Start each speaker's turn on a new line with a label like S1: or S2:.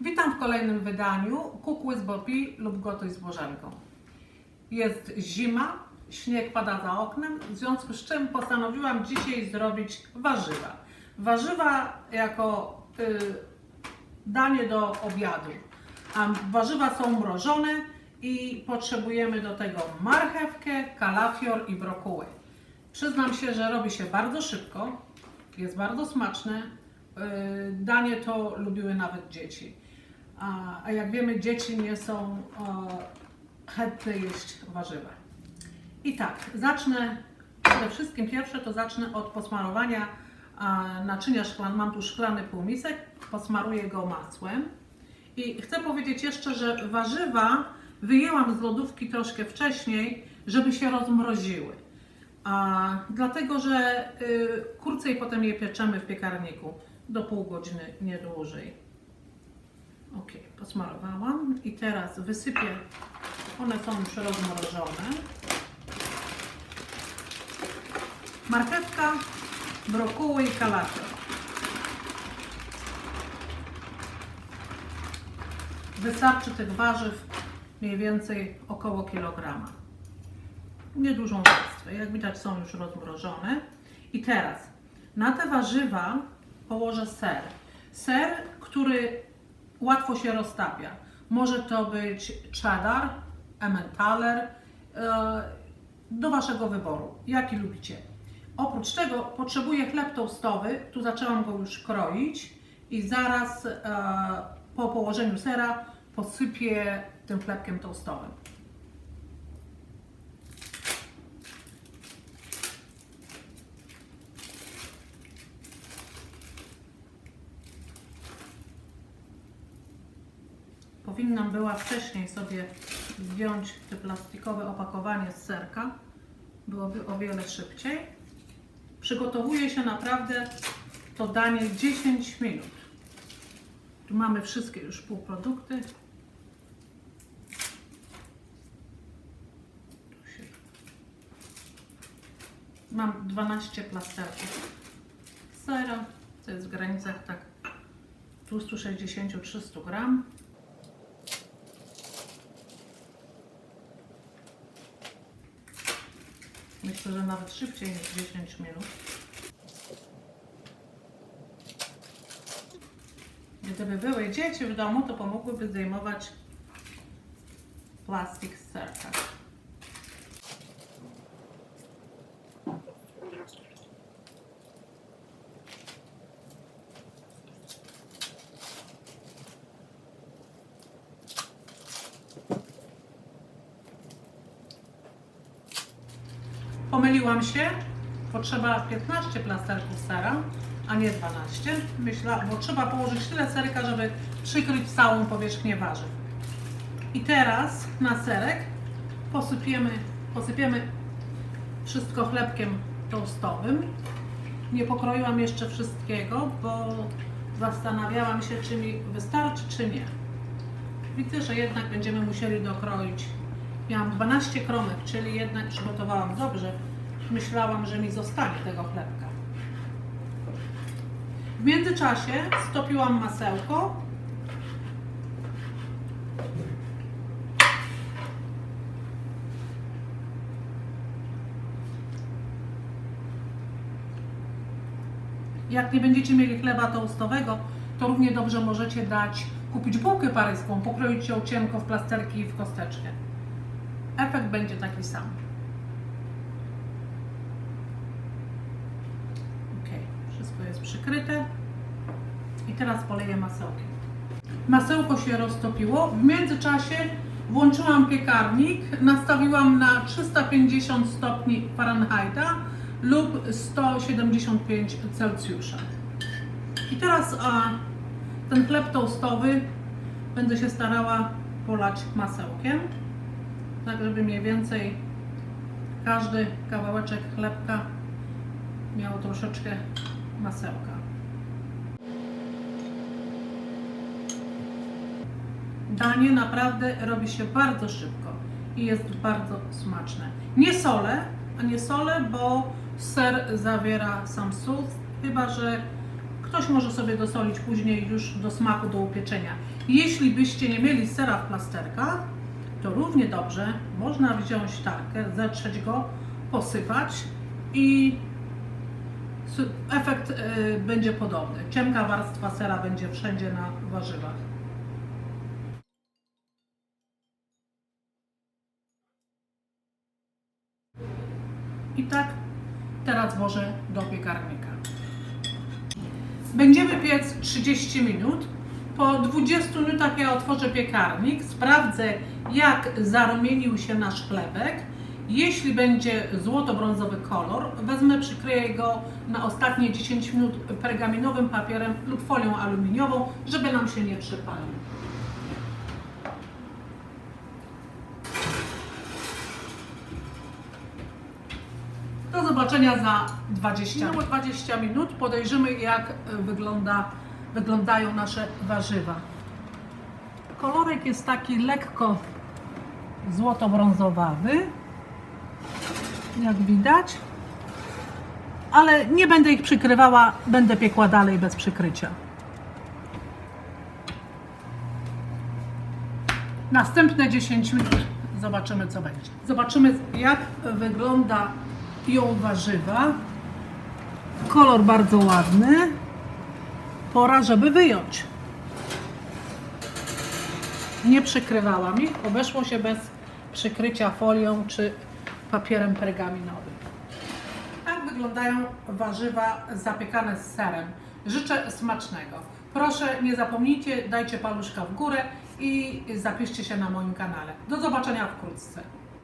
S1: Witam w kolejnym wydaniu Kukły z Bopi lub Gotuj z Bożenką. Jest zima, śnieg pada za oknem, w związku z czym postanowiłam dzisiaj zrobić warzywa. Warzywa jako y, danie do obiadu. A warzywa są mrożone i potrzebujemy do tego marchewkę, kalafior i brokuły. Przyznam się, że robi się bardzo szybko, jest bardzo smaczne. Yy, Danie to lubiły nawet dzieci. A, jak wiemy, dzieci nie są chętne jeść warzywa. I tak, zacznę przede wszystkim pierwsze to zacznę od posmarowania naczynia szklan. Mam tu szklany półmisek, posmaruję go masłem. I chcę powiedzieć jeszcze, że warzywa wyjęłam z lodówki troszkę wcześniej, żeby się rozmroziły. A, dlatego, że y, potem je pieczemy w piekarniku do pół godziny, nie dłużej. Ok, posmarowałam i teraz wysypię. One są już rozmrożone. Marchewka, brokuły i kalafior. Wystarczy tych warzyw mniej więcej około kilograma. Niedużą warstwę. Jak widać są już rozmrożone. I teraz na te warzywa położę ser. Ser, który łatwo się roztapia. Może to być cheddar, emmentaler, e, do Waszego wyboru, jaki lubicie. Oprócz tego potrzebuję chleb toastowy, tu zaczęłam go już kroić i zaraz e, po położeniu sera posypię tym chlebkiem toastowym. Powinnam była wcześniej sobie zdjąć te plastikowe opakowanie z serka. Byłoby o wiele szybciej. Przygotowuje się naprawdę to danie 10 minut. Tu mamy wszystkie już półprodukty. Mam 12 plasterków sera. To jest w granicach tak 260-300 gram. Myślę, że nawet szybciej niż 10 minut. Gdyby były dzieci w domu, to pomogłyby zdejmować plastik z serka. Pomyliłam się. Potrzeba 15 plasterków sera, a nie 12. Myślę, bo trzeba położyć tyle serka, żeby przykryć całą powierzchnię warzyw. I teraz na serek posypiemy, posypiemy wszystko chlebkiem toastowym. Nie pokroiłam jeszcze wszystkiego, bo zastanawiałam się, czy mi wystarczy, czy nie. Widzę, że jednak będziemy musieli dokroić. Miałam 12 kromek, czyli jednak przygotowałam dobrze. Myślałam, że mi zostanie tego chlebka. W międzyczasie stopiłam masełko. Jak nie będziecie mieli chleba toastowego, to równie dobrze możecie dać, kupić bułkę paryską, pokroić ją cienko w plasterki i w kosteczkę. Efekt będzie taki sam. Ok, wszystko jest przykryte. I teraz poleję masełkiem. Masełko się roztopiło. W międzyczasie włączyłam piekarnik, nastawiłam na 350 stopni Fahrenheita lub 175 Celsjusza. I teraz a, ten chleb toastowy będę się starała polać masełkiem, tak żeby mniej więcej każdy kawałeczek chlebka miał troszeczkę masełka. Danie naprawdę robi się bardzo szybko i jest bardzo smaczne. Nie solę, a nie solę, bo ser zawiera sam sól, chyba że Ktoś może sobie dosolić później już do smaku, do upieczenia. Jeśli byście nie mieli sera w plasterkach, to równie dobrze można wziąć tarkę, zetrzeć go, posypać i Efekt y, będzie podobny. Cienka warstwa sera będzie wszędzie na warzywach. I tak teraz włożę do piekarnika. Będziemy piec 30 minut. Po 20 minutach ja otworzę piekarnik, sprawdzę jak zarumienił się nasz chlebek. Jeśli będzie złoto-brązowy kolor, wezmę, przykryję go na ostatnie 10 minut pergaminowym papierem lub folią aluminiową, żeby nam się nie przypalił. Do zobaczenia za 20 minut. 20 minut podejrzymy jak wygląda, wyglądają nasze warzywa. Kolorek jest taki lekko złoto-brązowawy, jak widać. Ale nie będę ich przykrywała, będę piekła dalej bez przykrycia. Następne 10 minut zobaczymy co będzie. Zobaczymy jak wygląda ją warzywa. Kolor bardzo ładny. Pora, żeby wyjąć. Nie przykrywałam ich, obeszło się bez przykrycia folią czy papierem pergaminowym. Tak wyglądają warzywa zapiekane z serem. Życzę smacznego. Proszę nie zapomnijcie, dajcie paluszka w górę i zapiszcie się na moim kanale. Do zobaczenia wkrótce.